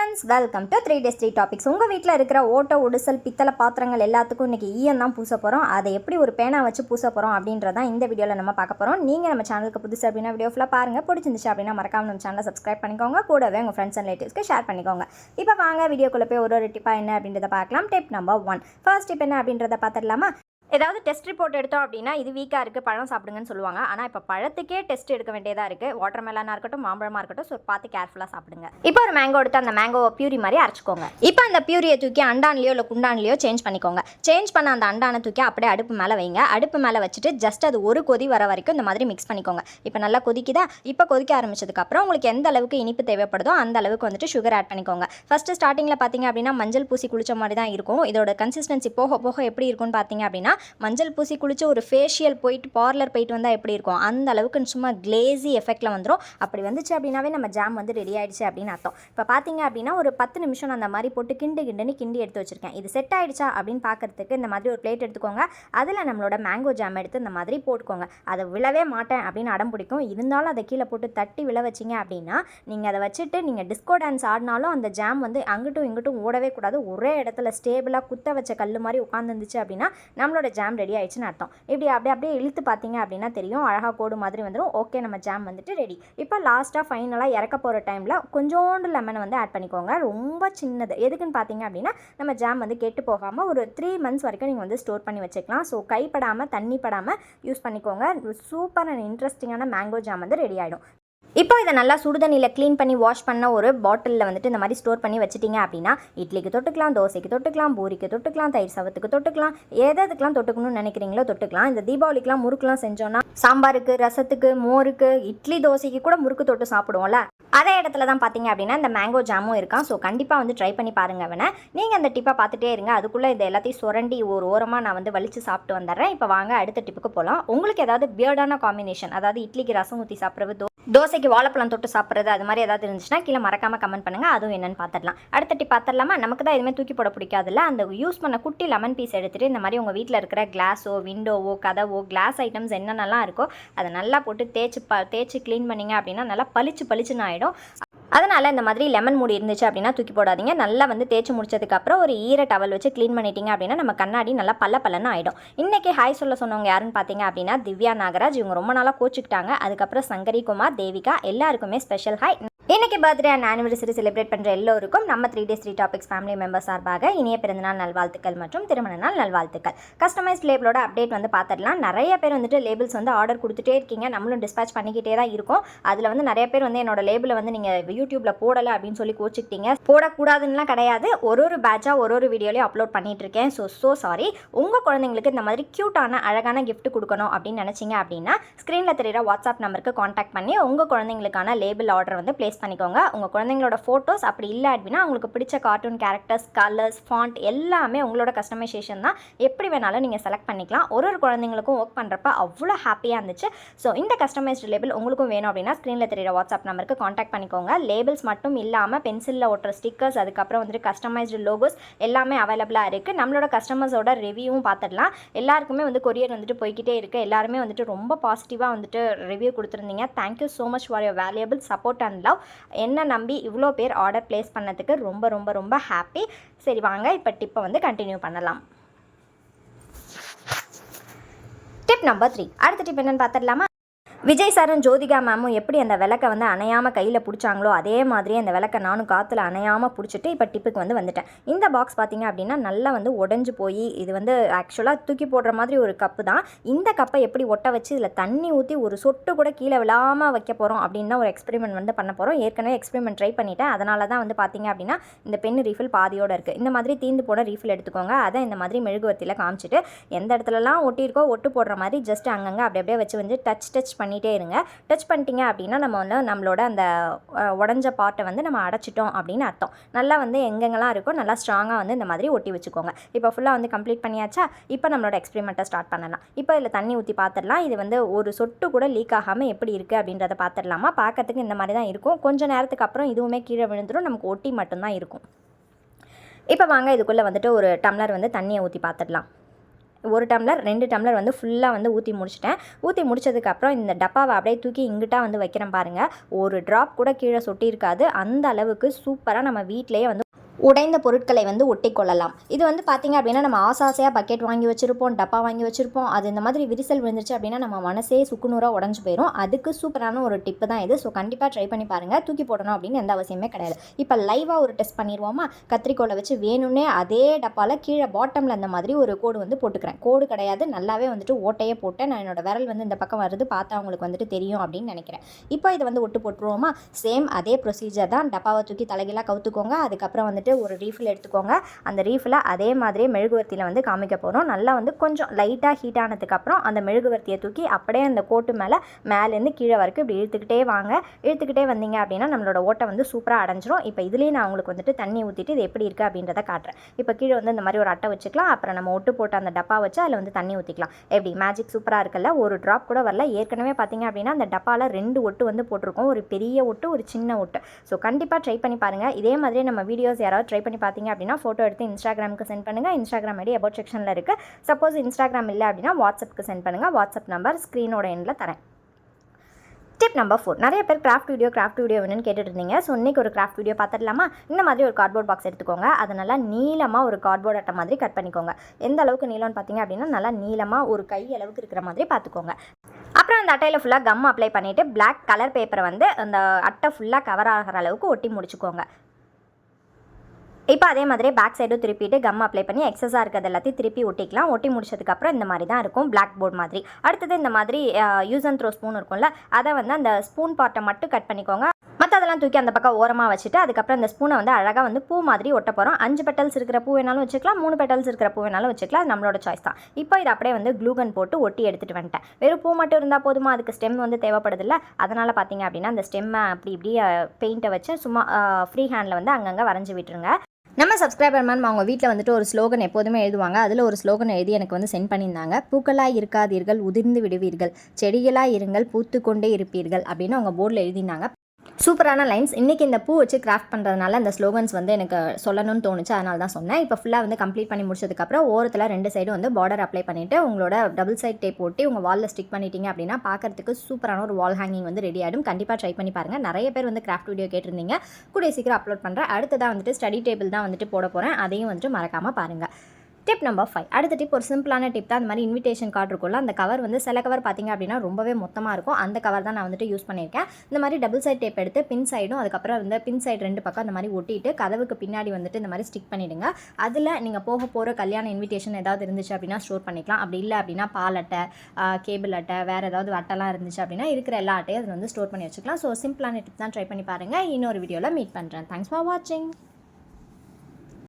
Friends welcome to three days three topics உங்கள் வீட்டில் இருக்கிற ஓட்ட உடுசல் பித்தளை பாத்திரங்கள் எல்லாத்துக்கும் இன்றைக்கி ஈயம் தான் பூச போகிறோம் அதை எப்படி ஒரு பேனா வச்சு பூச போகிறோம் அப்படின்றதான் இந்த வீடியோவில் நம்ம பார்க்க போகிறோம் நீங்கள் நம்ம சேனலுக்கு புதுசு அப்படின்னா வீடியோ ஃபுல்லாக பாருங்கள் பிடிச்சிருந்துச்சு அப்படின்னா மறக்காம நம்ம சேனலை சப்ஸ்கிரைப் பண்ணிக்கோங்க. கூடவே உங்கள் ஃப்ரெண்ட்ஸ் அண்ட் ரிலேட்டிவ்ஸ்க்கு ஷேர் பண்ணிக்கோங்க. இப்போ வாங்க வீடியோக்குள்ளே போய் ஒரு ஒரு டிப்பாக என்ன அப்படின்றத பார்க்கலாம். Tip number one first tip என்ன அப்படின்றத பார்த்துடலாமா? ஏதாவது டெஸ்ட் ரிப்போர்ட் எடுத்தோம் அப்படின்னா இது வீக்காக இருக்குது பழம் சாப்பிடுங்கன்னு சொல்லுவாங்க. ஆனால் இப்போ பழத்துக்கே டெஸ்ட் எடுக்க வேண்டியதாக இருக்குது வாட்டர் மெலனாக இருக்கட்டும் மாம்பழமாக இருக்கட்டும் ஸோ பார்த்து கேர்ஃபுல்லாக சாப்பிடுங்க. இப்போ ஒரு மேங்கோ எடுத்து அந்த மேங்கோவை பியூரி மாதிரி அரைச்சிக்கோங்க. இப்போ அந்த பியூரியை தூக்கி அண்டான்லையோ இல்லை குண்டான்லையோ சேஞ்ச் பண்ணிக்கோங்க. சேஞ்ச் பண்ண அந்த அண்டானை தூக்கி அப்படியே அடுப்பு மேலே வைங்க. அடுப்பு மேலே வச்சுட்டு ஜஸ்ட் அது ஒரு கொதி வர வரைக்கும் இந்த மாதிரி மிக்ஸ் பண்ணிக்கோங்க. இப்போ நல்லா கொதிக்குதா? இப்போ கொதிக்க ஆரம்பிச்சதுக்கப்புறம் உங்களுக்கு எந்த அளவுக்கு இனிப்பு தேவைப்படுதோ அந்த அளவுக்கு வந்துட்டு சுகர் ஆட் பண்ணிக்கோங்க. ஃபஸ்ட்டு ஸ்டார்டிங்கில் பார்த்தீங்க அப்படின்னா மஞ்சள் பூசி குளிச்ச மாதிரி தான் இருக்கும். இதோட கன்சிஸ்டன்சி போக போக எப்படி இருக்கும்னு பார்த்தீங்க அப்படின்னா மஞ்சள் பூசி குளிச்சு ஒரு ஃபேஷியல் போயிட்டு பார்லர் போயிட்டு வந்தால் எப்படி இருக்கும்? அந்த அளவுக்கு சும்மா கிளேசி எஃபெக்ட்டில் வந்துடும் அப்படி வந்துச்சு அப்படின்னாவே நம்ம ஜாம் வந்து ரெடி ஆகிடுச்சு அப்படின்னு அர்த்தம். இப்போ பார்த்தீங்க அப்படின்னா ஒரு பத்து நிமிஷம் நான் அந்த மாதிரி போட்டு கிண்டு கிண்டுன்னு கிண்டி எடுத்து வச்சுருக்கேன். இது செட் ஆகிடுச்சா அப்படின்னு பார்க்குறதுக்கு இந்த மாதிரி ஒரு பிளேட் எடுத்துக்கோங்க. அதில் நம்மளோட மேங்கோ ஜாம் எடுத்து இந்த மாதிரி போட்டுக்கோங்க. அதை விழவே மாட்டேன் அப்படின்னு அடம் பிடிக்கும். இருந்தாலும் அதை கீழே போட்டு தட்டி விழ வச்சிங்க அப்படின்னா நீங்கள் அதை வச்சுட்டு நீங்கள் டிஸ்கோ டான்ஸ் ஆடினாலும் அந்த ஜாம் வந்து அங்கிட்டும் இங்கிட்டும் ஓடவே கூடாது. ஒரே இடத்துல ஸ்டேபிளாக குத்த வச்ச கல் மாதிரி உட்காந்துருந்துச்சு அப்படின்னா நம்மளோட ஜாம் ரெடி ஆயிடுச்சுன்னு அர்த்தம். இப்படி அப்படியே அப்படியே இழுத்து பார்த்தீங்க அப்படின்னா தெரியும். அழகாக கோடு மாதிரி வந்துடும் ஓகே நம்ம ஜாம் வந்துட்டு ரெடி இப்போ லாஸ்ட்டாக ஃபைனலாக இறக்க போகிற டைமில் கொஞ்சோண்டு லெமனை வந்து ஆட் பண்ணிக்கோங்க. ரொம்ப சின்னது. எதுக்குன்னு பார்த்தீங்க அப்படின்னா நம்ம ஜாம் வந்து கெட்டு போகாமல் ஒரு த்ரீ மந்த்ஸ் வரைக்கும் நீங்கள் வந்து ஸ்டோர் பண்ணி வச்சுக்கலாம். ஸோ கைப்படாமல் தண்ணி படாமல் யூஸ் பண்ணிக்கோங்க. சூப்பர் அண்ட் இன்ட்ரெஸ்டிங்கான மேங்கோ ஜாம் வந்து ரெடி ஆகிடும் இப்போ இதை நல்லா சுடுதண்ணியில் க்ளீன் பண்ணி வாஷ் பண்ண ஒரு பாட்டிலில் வந்துட்டு இந்த மாதிரி ஸ்டோர் பண்ணி வச்சிட்டிங்க அப்படின்னா இட்லிக்கு தொட்டுக்கலாம் தோசைக்கு தொட்டுக்கலாம் பூரிக்கு தொட்டுக்கலாம் தயிர் சவத்துக்கு தொட்டுக்கலாம் எதுக்கெல்லாம் தொட்டுக்கணும்னு நினைக்கிறீங்களோ தொட்டுக்கலாம். இந்த தீபாவளிக்கெலாம் முறுக்குலாம் செஞ்சோன்னா சாம்பாருக்கு ரசத்துக்கு மோருக்கு இட்லி தோசைக்கு கூட முறுக்கு தொட்டு சாப்பிடுவோம்ல. அதே இடத்துல தான் பார்த்தீங்க அப்படின்னா இந்த மேங்கோ ஜாமும் இருக்கான் ஸோ கண்டிப்பாக வந்து ட்ரை பண்ணி பாருங்க வேணா நீங்கள் அந்த டிப்பை பார்த்துட்டே இருங்க. அதுக்குள்ளே இது எல்லாத்தையும் சுரண்டி ஒரு ஓரமாக நான் வந்து வலிச்சு சாப்பிட்டு வந்துடுறேன். இப்போ வாங்க அடுத்த டிப்புக்கு போகலாம் உங்களுக்கு ஏதாவது பியர்டான காம்பினேஷன் அதாவது இட்லிக்கு ரசம் ஊற்றி சாப்பிட்றது தோ தோசைக்கு வாழைப்பழம் தொட்டு சாப்பிட்றது அது மாதிரி ஏதாவது இருந்துச்சுன்னா கீழே மறக்காமல் கமெண்ட் பண்ணுங்கள் அதுவும் என்னன்னு பார்த்துடலாம் அடுத்த டிப் பார்த்துடலாமா நமக்கு தான் எதுவுமே தூக்கி போட பிடிக்காதுல்ல? அந்த யூஸ் பண்ண குட்டி லெமன் பீஸ் எடுத்துகிட்டு இந்த மாதிரி உங்கள் வீட்டில் இருக்கிற கிளாஸோ விண்டோவோ கதவோ கிளாஸ் ஐட்டம்ஸ் என்னென்னலாம் இருக்கோ அதை நல்லா போட்டு தேய்ச்சி ப தேய்ச்சி க்ளீன் பண்ணிங்க அப்படின்னா நல்லா பளிச்சு பளிச்சுன்னு ஆகிடும் அதனால் இந்த மாதிரி லெமன் மூடி இருந்துச்சு அப்படின்னா தூக்கி போடாதீங்க. நல்லா வந்து தேய்ச்சி முடிச்சதுக்கப்புறம் ஒரு ஈர டவல் வச்சு க்ளீன் பண்ணிட்டீங்க அப்படின்னா நம்ம கண்ணாடி நல்லா பல்ல பல்லன்னு ஆகிடும் இன்றைக்கி ஹாய் சொல்ல சொன்னவங்க யாருன்னு பார்த்தீங்க அப்படின்னா திவ்யா நாகராஜ். இவங்க ரொம்ப நாளாக கோச்சிக்கிட்டாங்க. அதுக்கப்புறம் சங்கரி குமார் தேவிகா எல்லாருக்குமே ஸ்பெஷல் ஹாய் இன்றைக்கி பர்த்டே அண்ட் ஆனிவர்சரி செலிப்ரேட் பண்ணுற எல்லோருக்கும் நம்ம three days three topics family member சார்பாக இனிய பிறந்தநாள் நல்வாழ்த்துக்கள் மற்றும் திருமண நாள் நல்வாழ்த்துக்கள். கஸ்டமைஸ்ட் லேபிளோட அப்டேட் வந்து பார்த்துடலாம் நிறைய பேர் வந்துட்டு லேபிள்ஸ் வந்து ஆர்டர் கொடுத்துட்டே இருக்கீங்க. நம்மளும் டிஸ்பேச் பண்ணிக்கிட்டே தான் இருக்கும். அதில் வந்து நிறைய பேர் வந்து என்னோட லேபிளை வந்து நீங்கள் யூடியூப்பில் போடலை அப்படின்னு சொல்லி கோச்சிக்கிட்டீங்க. போடக்கூடாதுன்னுலாம் கிடையாது. ஒரு ஒரு பேட்சாக ஒரு ஒரு வீடியோலையும் அப்லோட் பண்ணிகிட்டு இருக்கேன் ஸோ ஸோ சாரி உங்கள் குழந்தைங்களுக்கு இந்த மாதிரி க்யூட்டான அழகான கிஃப்ட் கொடுக்கணும் அப்படின்னு நினச்சிங்க அப்படின்னா ஸ்க்ரீனில் தெரியுற வாட்ஸ்அப் நம்பருக்கு காண்டாக்ட் பண்ணி உங்கள் குழந்தைங்களுக்கான லேபிள் ஆர்டர் வந்து ப்ளேஸ் பண்ணிக்கோங்க. உங்கள் குழந்தைங்களோட ஃபோட்டோஸ் அப்படி இல்லை அப்படின்னா உங்களுக்கு பிடிச்ச கார்ட்டூன் கேரக்டர்ஸ் கலர்ஸ் ஃபாண்ட் எல்லாமே உங்களோட கஸ்டமைசேஷன் தான். எப்படி வேணாலும் நீங்கள் செலக்ட் பண்ணிக்கலாம். ஒரு ஒரு குழந்தைங்களுக்கும் ஒர்க் பண்ணுறப்ப அவ்வளோ ஹாப்பியாக இருந்துச்சு. ஸோ இந்த கஸ்டமைஸ்டு லேபிள் உங்களுக்கும் வேணும் அப்படின்னா ஸ்க்ரீனில் தெரியிற வாட்ஸ்அப் நம்பருக்கு காண்டாக்ட் பண்ணிக்கோங்க. லேபிள்ஸ் மட்டும் இல்லாமல் பென்சிலில் ஒட்டுற ஸ்டிக்கர்ஸ் அதுக்கப்புறம் வந்துட்டு கஸ்டமைஸ்டு லோகோஸ் எல்லாமே அவைலபிளாக இருக்குது நம்மளோட கஸ்டமர்ஸோட ரிவ்யூவும் பார்த்துடலாம். எல்லாருக்குமே வந்து கொரியர் வந்துட்டு போய்கிட்டே இருக்குது எல்லாருமே வந்துட்டு ரொம்ப பாசிட்டிவாக வந்துட்டு ரிவ்யூ கொடுத்துருந்தீங்க. Thank you so much for your valuable support and love என்ன நம்பி இவ்வளோ பேர் ஆர்டர் ப்ளேஸ் பண்ணதுக்கு ரொம்ப ரொம்ப ரொம்ப ஹாப்பி சரி வாங்க. இப்போ டிப்பை வந்து கண்டினியூ பண்ணலாம். டிப் நம்பர் த்ரீ அடுத்த டிப் என்னன்னு பார்த்துடலாமா? விஜய் சாரும் ஜோதிகா மேமும் எப்படி அந்த விளக்கை வந்து அணையாமல் கையில் பிடிச்சாங்களோ அதே மாதிரி அந்த விளக்கை நானும் காற்றுல அணையாமல் பிடிச்சிட்டு இப்போ டிப்புக்கு வந்து வந்துட்டேன். இந்த பாக்ஸ் பார்த்தீங்க அப்படின்னா நல்லா வந்து உடஞ்சி போய் இது வந்து ஆக்சுவலாக தூக்கி போடுற மாதிரி ஒரு கப்பு தான். இந்த கப்பை எப்படி ஒட்ட வச்சு இதில் தண்ணி ஊற்றி ஒரு சொட்டு கூட கீழே விழாமல் வைக்க போகிறோம் அப்படின்னு ஒரு எக்ஸ்பெரிமெண்ட் வந்து பண்ண போகிறோம் ஏற்கனவே எக்ஸ்பெரிமெண்ட் ட்ரை பண்ணிட்டேன். அதனால தான் வந்து பார்த்தீங்க அப்படின்னா இந்த பென் ரீஃபில் பாதியோடு இருக்குது இந்த மாதிரி தீந்து போன ரீஃபில் எடுத்துக்கோங்க. அதை இந்த மாதிரி மெழுகுவர்த்தியில் காமிச்சிட்டு எந்த இடத்துலலாம் ஒட்டியிருக்கோ ஒட்டு போடுற மாதிரி ஜஸ்ட் அங்கங்கே அப்படி அப்படியே வச்சு வந்து டச் டச் பண்ணி பண்ணிகிட்டே இருங்க. டச் பண்ணிட்டீங்க அப்படின்னா நம்ம வந்து நம்மளோட அந்த உடஞ்ச பாட்டை வந்து நம்ம அடைச்சிட்டோம் அப்படின்னு அர்த்தம். நல்லா வந்து எங்கெங்கெல்லாம் இருக்கோ நல்லா ஸ்ட்ராங்காக வந்து இந்த மாதிரி ஒட்டி வச்சுக்கோங்க. இப்போ ஃபுல்லாக வந்து கம்ப்ளீட் பண்ணியாச்சா? இப்போ நம்மளோட எக்ஸ்பெரிமெண்ட்டை ஸ்டார்ட் பண்ணலாம். இப்போ இதில் தண்ணி ஊற்றி பார்த்துடலாம் இது வந்து ஒரு சொட்டு கூட லீக் ஆகாமல் எப்படி இருக்குது அப்படின்றத பார்த்துடலாமா பார்க்கறதுக்கு இந்த மாதிரி தான் இருக்கும். கொஞ்சம் நேரத்துக்கு அப்புறம் இதுவுமே கீழே விழுந்துடும் நமக்கு ஒட்டி மட்டும்தான் இருக்கும். இப்போ வாங்க இதுக்குள்ளே வந்துட்டு ஒரு டம்ளர் வந்து தண்ணியை ஊற்றி பார்த்துடலாம் ஒரு டம்ளர் ரெண்டு டம்ளர் வந்து ஃபுல்லாக வந்து ஊற்றி முடிச்சிட்டேன். ஊற்றி முடிச்சதுக்கப்புறம் இந்த டப்பாவை அப்படியே தூக்கி இங்கிட்டா வந்து வைக்கிறேன் பாருங்கள் ஒரு ட்ராப் கூட கீழே சொட்டியிருக்காது. அந்த அளவுக்கு சூப்பராக நம்ம வீட்டிலேயே வந்து உடைந்த பொருட்களை வந்து ஒட்டிக்கொள்ளலாம். இது வந்து பார்த்திங்க அப்படின்னா நம்ம ஆசை ஆசையாக பக்கெட் வாங்கி வச்சுருப்போம் டப்பா வாங்கி வச்சுருப்போம். அது இந்த மாதிரி விரிசல் விழுந்துருச்சு அப்படின்னா நம்ம மனசே சுக்குநூறாக உடஞ்சி போயிடும் அதுக்கு சூப்பரான ஒரு டிப்பு தான் இது. ஸோ கண்டிப்பாக ட்ரை பண்ணி பாருங்கள் தூக்கி போடணும் அப்படின்னு எந்த அவசியமே கிடையாது. இப்போ லைவாக ஒரு டெஸ்ட் பண்ணிடுவோமா கத்திரிக்கோலை வச்சு வேணும்னே அதே டப்பாவில் கீழே பாட்டமில் அந்த மாதிரி ஒரு கோடு வந்து போட்டுக்கிறேன். கோடு கிடையாது. நல்லாவே வந்துட்டு ஓட்டையே போட்டேன். நான் என்னோட விரல் வந்து இந்த பக்கம் வருது. பார்த்தா அவங்களுக்கு வந்துட்டு தெரியும் அப்படின்னு நினைக்கிறேன். இப்போ இதை வந்து ஒட்டு போட்டுருவோமா? சேம் அதே ப்ரொசீஜர் தான். டப்பாவை தூக்கி தலைகீழாக கவுத்துக்கோங்க. அதுக்கப்புறம் வந்துட்டு ஒரு ரீஃபில் எடுத்துக்கோங்க. அந்த ரீஃபில் அதே மாதிரி மெழுகுவர்த்தியில் வந்து காமிக்க போகிறோம் நல்லா வந்து கொஞ்சம் லைட்டாக ஹீட் ஆனதுக்கப்புறம் அந்த மெழுகுவர்த்தியை தூக்கி அப்படியே அந்த கோட்டு மேலே மேலேருந்து கீழே வரைக்கும் இப்படி இழுத்துக்கிட்டே வாங்க. இழுத்துக்கிட்டே வந்தீங்க அப்படின்னா நம்மளோட ஓட்டை வந்து சூப்பராக அடைஞ்சிரும். இப்போ இதுலேயே நான் உங்களுக்கு வந்துட்டு தண்ணி ஊற்றிட்டு இது எப்படி இருக்குது அப்படின்றத காட்டுறேன். இப்போ கீழே வந்து இந்த மாதிரி ஒரு அட்டை வச்சுக்கலாம். அப்புறம் நம்ம ஒட்டு போட்டு அந்த டப்பா வச்சு அதில் வந்து தண்ணி ஊற்றிக்கலாம் எப்படி? மேஜிக் சூப்பராக இருக்குல்ல? ஒரு ட்ராப் கூட வரல. ஏற்கனவே பார்த்தீங்க அப்படின்னா அந்த டப்பாவில் ரெண்டு ஒட்டு வந்து போட்டிருக்கோம். ஒரு பெரிய ஒட்டு ஒரு சின்ன ஒட்டு. ஸோ கண்டிப்பாக ட்ரை பண்ணி பாருங்கள் இதே மாதிரி நம்ம வீடியோஸ் யாராவது ட்ரை பண்ணி பார்த்தீங்க அப்படின்னா ஃபோட்டோ எடுத்து இன்ஸ்டாகிராமுக்கு சென்ட் பண்ணுங்கள் இன்ஸ்டாகிராம் ஐடி அபவுட் செக்ஷனில் இருக்குது சப்போஸ் இன்ஸ்டாகிராம் இல்லை அப்படின்னா வாட்ஸ்அப்புக்கு சென்ட் பண்ணுங்கள் வாட்ஸ்அப் நம்பர் ஸ்க்ரீனோட எண்டில் தரேன். டிப் நம்பர் ஃபோர் நிறைய பேர் கிராஃப்ட் வீடியோ கிராஃப்ட் வீடியோ வேணும்னு கேட்டுட்டு இருந்தீங்க. ஸோ இன்றைக்கி ஒரு கிராஃப்ட் வீடியோ பார்த்துடலாமா? இந்த மாதிரி ஒரு கார்ட்போர்ட் பாக்ஸ் எடுத்துக்கோங்க. அதை நல்லா நீளமாக ஒரு கார்ட்போர்ட் அட்டை மாதிரி கட் பண்ணிக்கோங்க. எந்த அளவுக்கு நீளம்னு பார்த்தீங்க அப்படின்னா நல்லா நீளமாக ஒரு கை அளவுக்கு இருக்கிற மாதிரி பார்த்துக்கோங்க. அப்புறம் அந்த அட்டையில் ஃபுல்லாக கம் அப்ளை பண்ணிவிட்டு பிளாக் கலர் பேப்பரை வந்து அந்த அட்டை ஃபுல்லாக கவர் ஆகிற அளவுக்கு ஒட்டி முடிச்சுக்கோங்க. இப்போ அதே மாதிரி பேக் சைடும் திருப்பிட்டு கம் அப்ளை பண்ணி எக்ஸஸாக இருக்கிறது எல்லாத்தையும் திருப்பி ஒட்டிக்கலாம். ஒட்டி முடிச்சதுக்கப்புறம் இந்த மாதிரி தான் இருக்கும் பிளாக் போர்ட் மாதிரி. அடுத்தது இந்த மாதிரி யூஸ் அண்ட் த்ரோ ஸ்பூன் இருக்கும்ல அதை வந்து அந்த ஸ்பூன் பார்ட்டை மட்டும் கட் பண்ணிக்கோங்க. மற்றதெல்லாம் தூக்கி அந்த பக்கம் ஓரமாக வச்சுட்டு அதுக்கப்புறம் அந்த ஸ்பூனை வந்து அழகாக வந்து பூ மாதிரி ஒட்ட போகிறோம் அஞ்சு பெட்டல்ஸ் இருக்கிற பூ வேணாலும் வச்சுக்கலாம் மூணு பெட்டல்ஸ் இருக்கிற பூ வேணாலும் வச்சுக்கலாம். அது நம்மளோட சாய்ஸ் தான். இப்போ இது அப்படியே வந்து க்ளூகன் போட்டு ஒட்டி எடுத்துகிட்டு வந்துட்டேன். வெறும் பூ மட்டும் இருந்தால் போதுமா? அதுக்கு ஸ்டெம் வந்து தேவைப்படுதில்ல. அதனால் பார்த்தீங்க அப்படின்னா அந்த ஸ்டெம்மை அப்படி இப்படி பெயிண்ட்டை வச்சு சும்மா ஃப்ரீ ஹேண்டில் வந்து அங்கங்கே வரைஞ்சி விட்டுருங்க. நம்ம சப்ஸ்கிரைபர் மேம் அவங்க வீட்டில் வந்துட்டு ஒரு ஸ்லோகன் எப்போதுமே எழுதுவாங்க. அதில் ஒரு ஸ்லோகன் எழுதி எனக்கு வந்து சென்ட் பண்ணியிருந்தாங்க. பூக்களாக இருக்காதீர்கள் உதிர்ந்து விடுவீர்கள். செடிகளாக இருங்கள் பூத்து கொண்டே இருப்பீர்கள் அப்படின்னு அவங்க போர்டில் எழுதியிருந்தாங்க. சூப்பரான லைன்ஸ். இன்றைக்கி இந்த பூ வச்சு கிராஃப்ட் பண்ணுறதுனால அந்த ஸ்லோகன்ஸ் வந்து எனக்கு சொல்லணும்னு தோணுச்சு. அதனால தான் சொன்னேன். இப்போ ஃபுல்லாக வந்து கம்ப்ளீட் பண்ணி முடிச்சதுக்கப்புறம் ஓரத்தில் ரெண்டு சைடும் வந்து பார்டர் அப்ளை பண்ணிவிட்டு உங்களோட டபுள் சைட் டேப் போட்டு உங்கள் வாலில் ஸ்டிக் பண்ணிட்டீங்க அப்படின்னா பார்க்குறதுக்கு சூப்பரான ஒரு வால் ஹேங்கிங் வந்து ரெடி ஆகிடும் கண்டிப்பாக ட்ரை பண்ணி பாருங்கள் நிறைய பேர் வந்து கிராஃப்ட் வீடியோ கேட்டிருந்தீங்க. கூடிய சீக்கிரம் அப்லோட் பண்ணுறேன் அடுத்ததாக வந்துட்டு ஸ்டடி டேபிள் தான் வந்துட்டு போட போகிறேன் அதையும் வந்துட்டு மறக்காமல் பாருங்கள் டிப் நம்பர் ஃபைவ் அடுத்த டிப் ஒரு சிம்பிளான டிப் தான். அந்த மாதிரி இன்விடேஷன் கார்டு இருக்கும்ல அந்த கவர் வந்து சில கவர் பார்த்தீங்க அப்படின்னா ரொம்பவே மொத்தமாக இருக்கும். அந்த கவர் தான் நான் வந்துட்டு யூஸ் பண்ணியிருக்கேன். இந்த மாதிரி டபுள் சைட் டேப் எடுத்து பின் சைடும் அதுக்கப்புறம் வந்து பின் சைடு ரெண்டு பக்கம் அந்த மாதிரி ஒட்டிட்டு கதவுக்கு பின்னாடி வந்துட்டு இந்த மாதிரி ஸ்டிக் பண்ணிவிடுங்க அதில் நீங்கள் போக போகிற கல்யாண இன்விடேஷன் ஏதாவது இருந்துச்சு அப்படின்னா ஸ்டோர் பண்ணிக்கலாம். அப்படி இல்லை அப்படின்னா பால் அட்டை கேபிள் அட்டை வேறு ஏதாவது அட்டைலாம் இருந்துச்சு அப்படின்னா இருக்கிற எல்லா அட்டையும் அதில் வந்து ஸ்டோர் பண்ணி வச்சுக்கலாம். ஸோ சிம்பிளான டிப் தான் ட்ரை பண்ணி பாருங்கள் இன்னொரு வீடியோவில் மீட் பண்ணுறேன் தேங்க்ஸ் ஃபார் வாட்சிங்